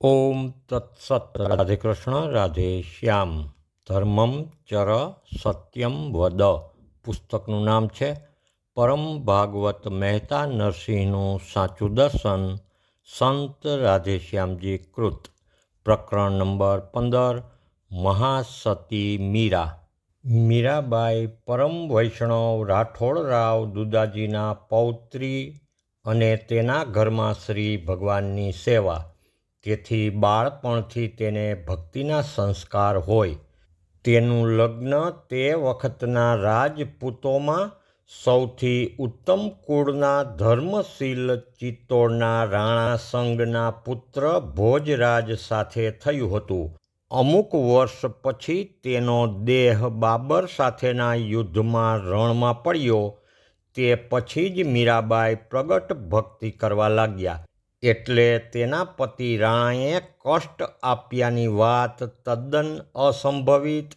ઓમ તત્સત રાધે કૃષ્ણ રાધે શ્યામ ધર્મમ ચર સત્યમ વદ પુસ્તકનું નામ છે પરમ ભાગવત મહેતા નરસિંહનું સાચું દર્શન। સંત રાધેશ્યામજી કૃત। પ્રકરણ નંબર પંદર, મહાસતી મીરા। મીરાબાઈ પરમ વૈષ્ણવ રાઠોડરાવ દુદાજીના પૌત્રી અને તેના ઘરમાં શ્રી ભગવાનની સેવા। તેથી બાળપણથી તેને ભક્તિના સંસ્કાર હોય. તેનું લગ્ન તે વખતના રાજપૂતોમાં સૌથી ઉત્તમ કુળના ધર્મશીલ ચિત્તોડના રાણા સંગના પુત્ર ભોજરાજ સાથે થયું હતું. અમુક વર્ષ પછી તેનો દેહ બાબર સાથેના યુદ્ધમાં રણમાં પડ્યો. તે પછી જ મીરાબાઈ પ્રગટ ભક્તિ કરવા લાગ્યા. એટલે તેના પતિ રાણાએ કષ્ટ આપ્યાની વાત તદ્દન અસંભવિત,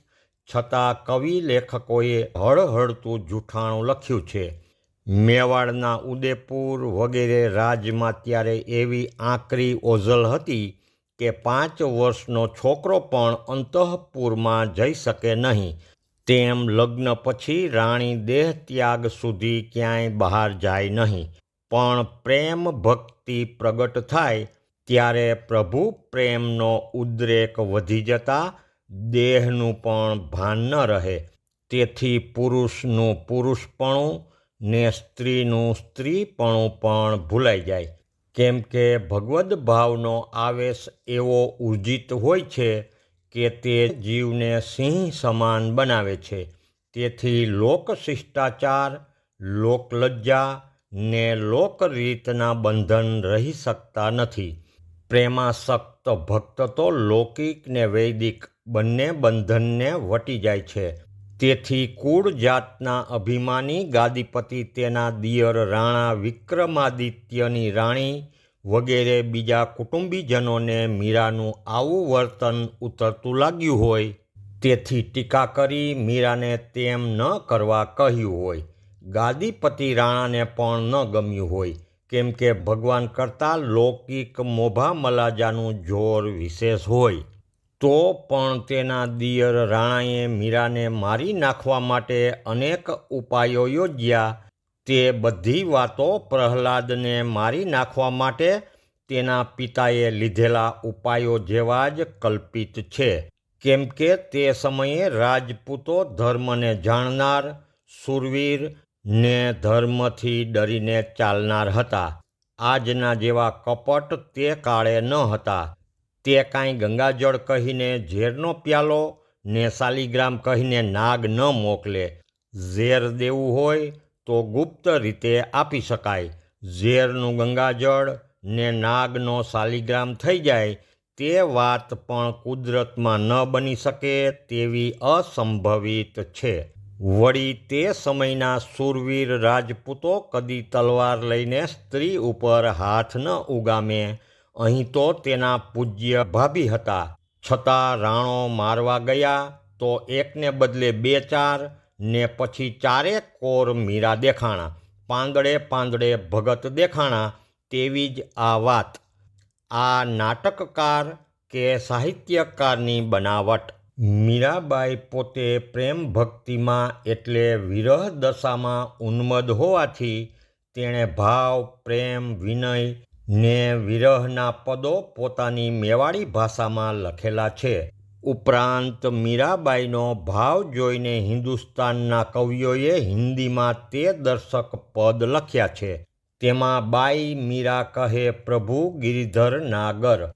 છતાં કવિ લેખકોએ હળહળતું જૂઠાણું લખ્યું છે. મેવાડના ઉદેપુર વગેરે રાજમાં ત્યારે એવી આકરી ઓઝલ હતી કે પાંચ વર્ષનો છોકરો પણ અંતઃપુરમાં જઈ શકે નહીં. તેમ લગ્ન પછી રાણી દેહ ત્યાગ સુધી ક્યાંય બહાર જાય નહીં. પણ પ્રેમ ભક્તિ પ્રગટ થાય ત્યારે પ્રભુ પ્રેમનો ઉદ્રેક વધી જતા દેહનું પણ ભાન ન રહે. તેથી પુરુષનું પુરુષપણું ને સ્ત્રીનું સ્ત્રીપણું પણ ભૂલાઈ જાય. કેમ કે ભગવદ્ ભાવનો આવેશ એવો ઉર્જિત હોય છે કે તે જીવને સિંહ સમાન બનાવે છે. તેથી લોક શિષ્ટાચાર લોકલજ્જા ને લોકરીતના બંધન રહી શકતા નથી. પ્રેમાસક્ત ભક્ત તો લૌકિક ને વૈદિક બંને બંધનને વટી જાય છે. તેથી કુળ જાતના અભિમાની ગાદીપતિ તેના દિયર રાણા વિક્રમાદિત્યની રાણી વગેરે બીજા કુટુંબીજનોને મીરાનું આવું વર્તન ઉતરતું લાગ્યું હોય. તેથી ટીકા કરી મીરાને તેમ ન કરવા કહ્યું હોય. ગાદીપતિ રાણાને પણ ન ગમ્યું હોય. કેમ કે ભગવાન કરતાં લૌકિક મોભા મલાજાનું જોર વિશેષ હોય. તો પણ તેના દિયર રાણાએ મીરાને મારી નાખવા માટે અનેક ઉપાયો યોજ્યા. તે બધી વાતો પ્રહલાદને મારી નાખવા માટે તેના પિતાએ લીધેલા ઉપાયો જેવા જ કલ્પિત છે. કેમ કે તે સમયે રાજપૂતો ધર્મને જાણનાર શૂરવીર ને ધર્મથી ડરીને ચાલનાર હતા. આજના જેવા કપટ તે કાળે ન હતા. તે કાંઈ ગંગાજળ કહીને ઝેરનો પ્યાલો ને શાલિગ્રામ કહીને નાગ ન મોકલે. ઝેર દેવું હોય તો ગુપ્ત રીતે આપી શકાય. ઝેરનું ગંગાજળ ને નાગનો શાલિગ્રામ થઈ જાય. તે વાત પણ કુદરતમાં ન બની શકે તેવી અસંભવિત છે. વળી તે સમયના શૂરવીર રાજપૂતો કદી તલવાર લઈને સ્ત્રી ઉપર હાથ ન ઉગામે. અહીં તો તેના પૂજ્ય ભાભી હતા. છતાં રાણો મારવા ગયા તો એકને બદલે બે ચાર, ને પછી ચારે કોર મીરા દેખાણા. પાંદડે પાંદડે ભગત દેખાણા. તેવી જ આ વાત. આ નાટકકાર કે સાહિત્યકારની બનાવટ. મીરાબાઈ પોતે પ્રેમ ભક્તિમાં એટલે વિરહ દશામાં ઉન્મદ હોવાથી તેણે ભાવ, પ્રેમ, વિનય ને વિરહના પદો પોતાની મેવાડી ભાષામાં લખેલા છે. ઉપરાંત મીરાબાઈનો ભાવ જોઈને હિન્દુસ્તાનના કવિઓએ હિન્દીમાં તે દર્શક પદ લખ્યા છે. તેમાં બાઈ મીરા કહે પ્રભુ ગિરિધર નાગર.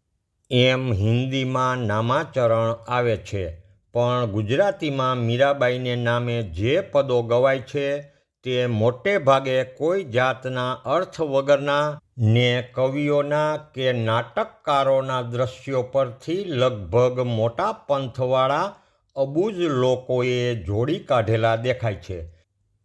એમ હિન્દીમાં નામાચરણ આવે છે. પણ ગુજરાતીમાં મીરાબાઈને નામે જે પદો ગવાય છે તે મોટે ભાગે કોઈ જાતના અર્થ વગરના ને કવિઓના કે નાટકકારોના દ્રશ્યો પરથી લગભગ મોટા પંથવાળા અબુજ લોકોએ જોડી કાઢેલા દેખાય છે.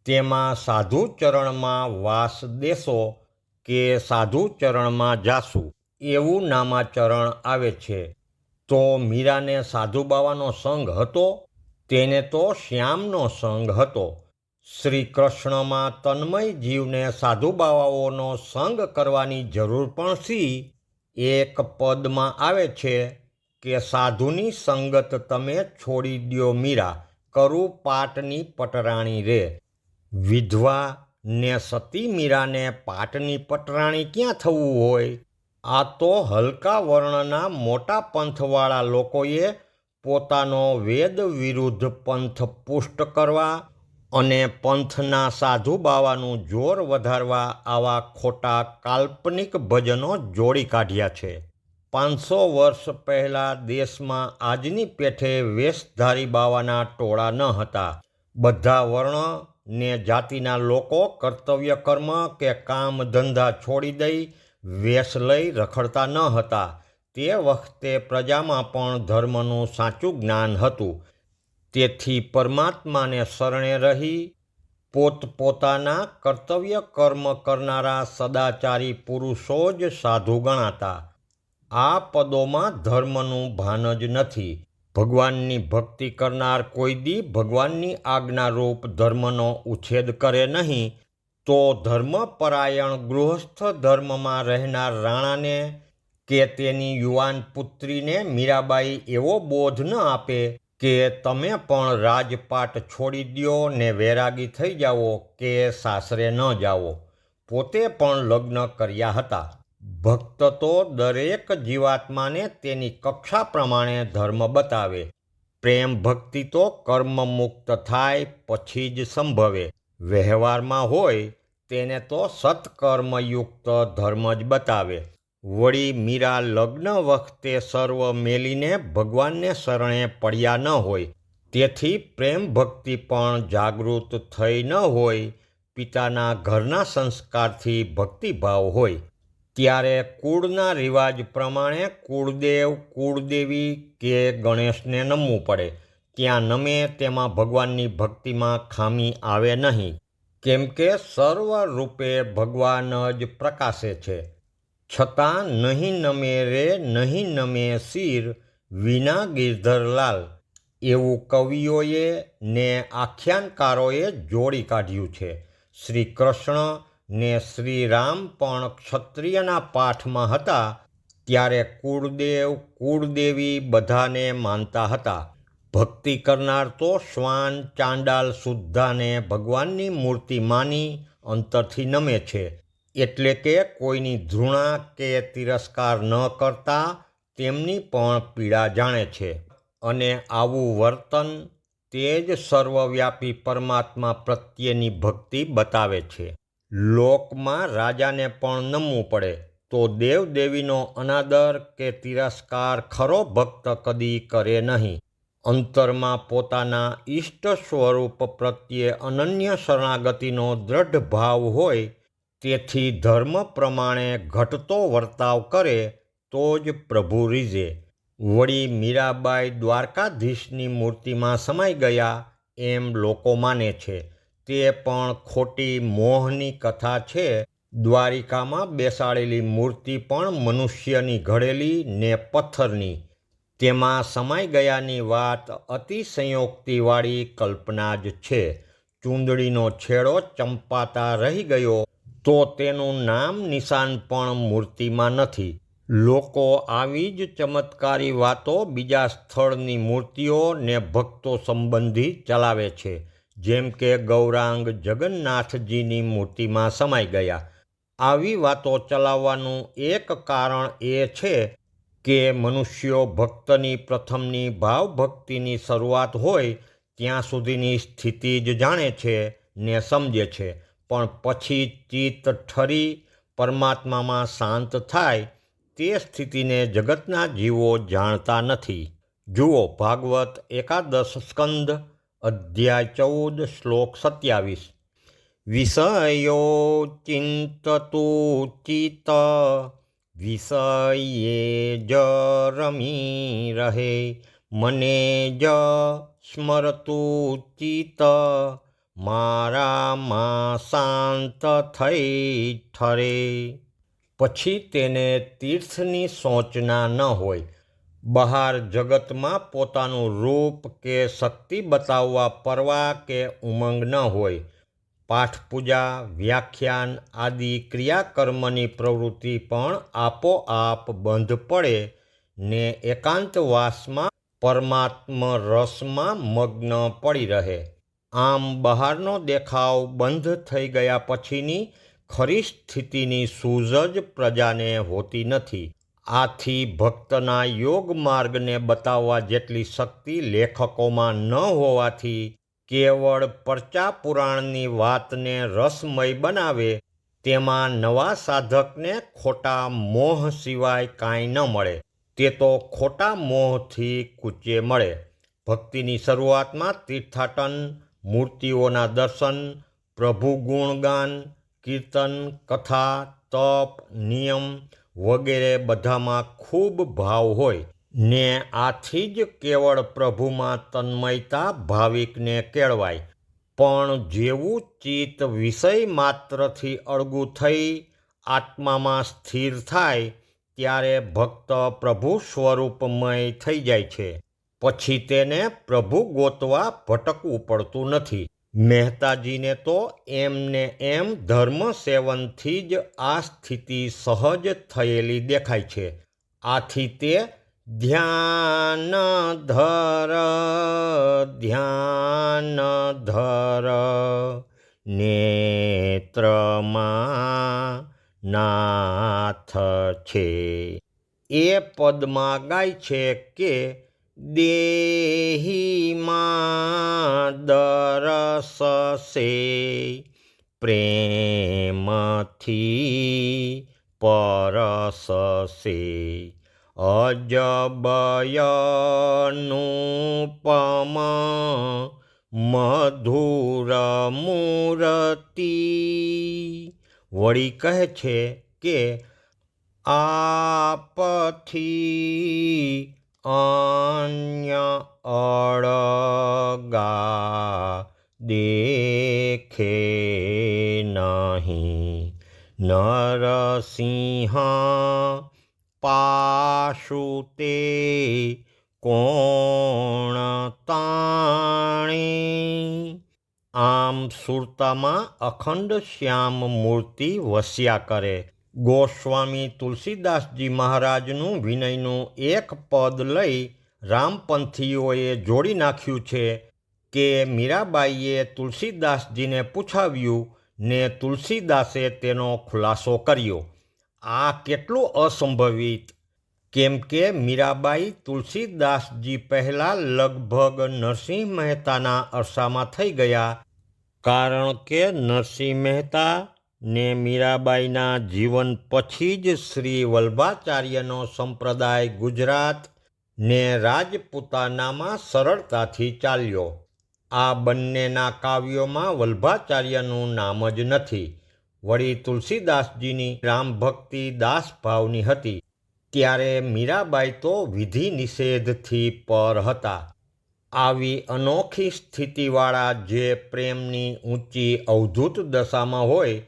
તેમાં સાધુ ચરણમાં વાસ દેશો કે સાધુ ચરણમાં જાસુ. એવું નામાચરણ આવે છે. તો મીરાને સાધુ બાવાનો સંગ હતો? તેને તો શ્યામનો સંગ હતો. શ્રી કૃષ્ણમાં તન્મય જીવને સાધુ બાવાઓનો સંગ કરવાની જરૂર પણ સી એક પદમાં આવે છે કે સાધુની સંગત તમે છોડી દ્યો મીરા, કરું પાટની પટરાણી રે. વિધવા ને સતી મીરાને પાટની પટરાણી ક્યાં થવું હોય? આ તો હલકા વર્ણના મોટા પંથવાળા લોકોએ પોતાનો વેદ વિરુદ્ધ પંથ પુષ્ટ કરવા અને પંથના સાધુ બાવાનું જોર વધારવા આવા ખોટા કાલ્પનિક ભજનો જોડી કાઢ્યા છે. પાંચસો વર્ષ પહેલાં દેશમાં આજની પેઠે વેશધારી બાવાના ટોળા ન હતા. બધા વર્ણ ને જાતિના લોકો કર્તવ્ય કર્મ કે કામ ધંધા છોડી દઈ વેશ લઈ રખડતા ન હતા. તે વખતે પ્રજામાં પણ ધર્મનું સાચું જ્ઞાન હતું. તેથી પરમાત્માને શરણે રહી પોતપોતાના કર્તવ્ય કર્મ કરનારા સદાચારી પુરુષો જ સાધુ ગણાતા. આ પદોમાં ધર્મનું ભાન જ નથી. ભગવાનની ભક્તિ કરનાર કોઈ દી ભગવાનની આજ્ઞારૂપ ધર્મનો ઉછેદ કરે નહીં. તો ધર્મપરાયણ ગૃહસ્થ ધર્મમાં રહેનાર રાણાને કે તેની યુવાન પુત્રીને મીરાબાઈ એવો બોધ ન આપે કે તમે પણ રાજપાટ છોડી દ્યો ને વૈરાગી થઈ જાઓ કે સાસરે ન જાઓ. પોતે પણ લગ્ન કર્યા હતા. ભક્ત તો દરેક જીવાત્માને તેની કક્ષા પ્રમાણે ધર્મ બતાવે. પ્રેમ ભક્તિ તો કર્મ મુક્ત થાય, પછી જ સંભવે. વ્યવહારમાં હોય તેને તો સત્કર્મયુક્ત ધર્મ જ બતાવે. વળી મીરા લગ્ન વખતે સર્વ મેલીને ભગવાનને શરણે પડ્યા ન હોય. તેથી પ્રેમ ભક્તિ પણ જાગૃત થઈ ન હોય. પિતાના ઘરના સંસ્કારથી ભક્તિભાવ હોય. ત્યારે કુળના રિવાજ પ્રમાણે કુળદેવ, કુળદેવી કે ગણેશને નમવું પડે. ત્યાં નમે તેમાં ભગવાનની ભક્તિમાં ખામી આવે નહીં. કેમ કે સર્વરૂપે ભગવાન જ પ્રકાશે છે. છતાં નહીં નમે રે, નહીં નમે શિર, વિના ગિરધરલાલ એવું કવિઓએ ને આખ્યાનકારોએ જોડી કાઢ્યું છે. શ્રી કૃષ્ણ ને શ્રી રામ પણ ક્ષત્રિયના પાઠમાં હતા, ત્યારે કુળદેવ, કુળદેવી બધાને માનતા હતા. ભક્તિ કરનાર તો શ્વાન ચાંડાલ સુદ્ધાને ભગવાનની મૂર્તિ માની અંતરથી નમે છે. એટલે કે કોઈની ધૃણા કે તિરસ્કાર ન કરતા તેમની પણ પીડા જાણે છે. અને આવું વર્તન તે જ સર્વવ્યાપી પરમાત્મા પ્રત્યેની ભક્તિ બતાવે છે. લોકમાં રાજાને પણ નમવું પડે તો દેવદેવીનો અનાદર કે તિરસ્કાર ખરો ભક્ત કદી કરે નહીં. અંતરમાં પોતાના ઈષ્ટ સ્વરૂપ પ્રત્યે અનન્ય શરણાગતિનો દ્રઢ ભાવ હોય, તેથી ધર્મ પ્રમાણે ઘટતો વર્તાવ કરે તો જ પ્રભુ રીઝે. વળી મીરાબાઈ દ્વારકાધીશની મૂર્તિમાં સમાઈ ગયા એમ લોકો માને છે. તે પણ ખોટી મોહની કથા છે. દ્વારિકામાં બેસાડેલી મૂર્તિ પણ મનુષ્યની ઘડેલી ને પથ્થરની તેમાં સમાઈ ગયાની વાત અતિશયોક્તિવાળી કલ્પના જ છે. ચૂંદડીનો છેડો ચંપાતા રહી ગયો તો તેનું નામ નિશાન પણ મૂર્તિમાં નથી. લોકો આવી જ ચમત્કારી વાતો બીજા સ્થળની મૂર્તિઓ ને ભક્તો સંબંધી ચલાવે છે. જેમ કે ગૌરાંગ જગન્નાથજીની મૂર્તિમાં સમાઈ ગયા. આવી વાતો ચલાવવાનું એક કારણ એ છે કે મનુષ્યો ભક્તની પ્રથમની ભાવભક્તિની શરૂઆત હોય, ત્યાં સુધીની સ્થિતિ જ જાણે છે ને સમજે છે. પણ પછી ચિત્ત ઠરી પરમાત્મામાં શાંત થાય, તે સ્થિતિને જગતના જીવો જાણતા નથી. જુઓ ભાગવત એકાદશ સ્કંદ, અધ્યાય ચૌદ, શ્લોક સત્યાવીસ. વિષયો ચિંતતુ ચિત્ત વિષયે જ રમી રહે. મને જ સ્મરતું ચિત્ત મારામાં શાંત થઈ ઠરે. પછી તેને તીર્થની સોચના ન હોય. બહાર જગતમાં પોતાનું રૂપ કે શક્તિ બતાવવા પરવા કે ઉમંગ ન હોય. પાઠ પૂજા વ્યાખ્યાન આદિ ક્રિયાકર્મની પ્રવૃત્તિ પણ આપોઆપ બંધ પડે ને એકાંતવાસમાં પરમાત્મ રસમાં મગ્ન પડી રહે. આમ બહારનો દેખાવ બંધ થઈ ગયા પછીની ખરી સ્થિતિની સૂઝ જ પ્રજાને હોતી નથી. આથી ભક્તના યોગ માર્ગને બતાવવા જેટલી શક્તિ લેખકોમાં ન હોવાથી કેવળ પરચા પુરાણની વાતને રસમય બનાવે, તેમાં નવા સાધકને ખોટા મોહ સિવાય કાંઈ ન મળે. તે તો ખોટા મોહથી કૂચે મળે. ભક્તિની શરૂઆતમાં તીર્થાટન, મૂર્તિઓના દર્શન પ્રભુ ગુણગાન કીર્તન, કથા, તપ, નિયમ વગેરે બધામાં ખૂબ ભાવ હોય. ને આથી જ કેવળ પ્રભુમાં તન્મયતા ભાવિકને કેળવાય. પણ જેવું ચિત્ત વિષય માત્રથી અળગું થઈ આત્મામાં સ્થિર થાય, ત્યારે ભક્ત પ્રભુ સ્વરૂપમય થઈ જાય છે. પછી તેને પ્રભુ ગોતવા ભટકવું પડતું નથી. મહેતાજીને તો એમને એમ ધર્મ સેવનથી જ આ સ્થિતિ સહજ થયેલી દેખાય છે. આથી તે ધ્યાન ધર ધ્યાન ધર. નેત્રમાં નાથ છે. એ પદમાં ગાય છે કે દેહીમાં દરસશે. પ્રેમથી પરસસે અજબયનુપમ મધુર મૂર્તિ વળી કહે છે કે આપથી અન્ય અળગા દેખે નહીં નરસિંહ પાશુતે કોણ તાણી? આમ સુરતામાં અખંડ શ્યામ મૂર્તિ વસ્યા કરે. ગોસ્વામી તુલસીદાસજી મહારાજનું વિનયનું એક પદ લઈ રામપંથીઓએ જોડી નાખ્યું છે કે મીરાબાઈએ તુલસીદાસજીને પૂછાવ્યું, ને તુલસીદાસે તેનો ખુલાસો કર્યો? આ કેટલું અસંભવિત? કેમ કે મીરાબાઈ તુલસીદાસજી પહેલાં લગભગ નરસિંહ મહેતાના અરસામાં થઈ ગયા. કારણ કે નરસિંહ મહેતા ને મીરાબાઈના જીવન પછી જ શ્રી વલ્ભાચાર્યનો સંપ્રદાય ગુજરાત ને રાજપૂતાનામાં સરળતાથી ચાલ્યો. આ બંનેના કાવ્યોમાં વલ્ભાચાર્યનું નામ જ નથી. વળી તુલસીદાસજીની રામ ભક્તિ દાસ દાસભાવની હતી. ત્યારે મીરાબાઈ તો વિધિ નિષેધથી પર હતા. આવી અનોખી સ્થિતિવાળા જે પ્રેમની ઊંચી અવધૂત દશામાં હોય,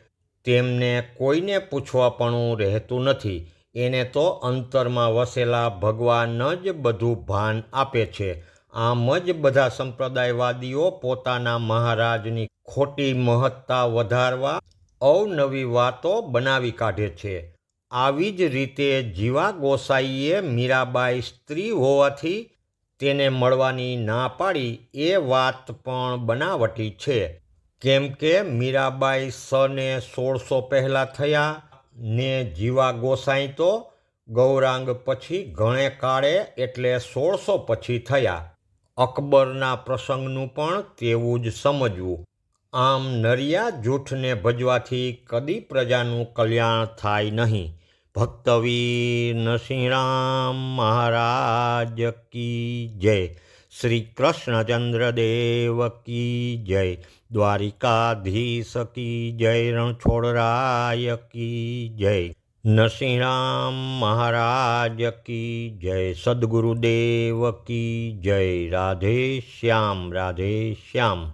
તેમને કોઈને પૂછવાપણું રહેતું નથી. એને તો અંતરમાં વસેલા ભગવાન જ બધું ભાન આપે છે. આમ જ બધા સંપ્રદાયવાદીઓ પોતાના મહારાજની ખોટી મહત્તા વધારવા અવનવી વાતો બનાવી કાઢે છે. આવી જ રીતે જીવા ગોસાઈએ મીરાબાઈ સ્ત્રી હોવાથી તેને મળવાની ના પાડી એ વાત પણ બનાવટી છે. કેમ કે મીરાબાઈ સને સોળસો પહેલાં થયા ને જીવા ગોસાઈ તો ગૌરાંગ પછી ઘણે કાળે એટલે સોળસો પછી થયા. અકબરના પ્રસંગનું પણ તેવું જ સમજવું. આમ નરિયા જૂઠને ભજવાથી કદી પ્રજાનું કલ્યાણ થાય નહીં. ભક્તવીર નરસિંહરામ મહારાજ કી જય. શ્રી કૃષ્ણચંદ્ર દેવ કી જય. દ્વારિકાધીશ કી જય. રણછોડરાય કી જય. નરસિંહરામ મહારાજ કી જય. સદગુરુદેવ કી જય. રાધે શ્યામ રાધે શ્યામ.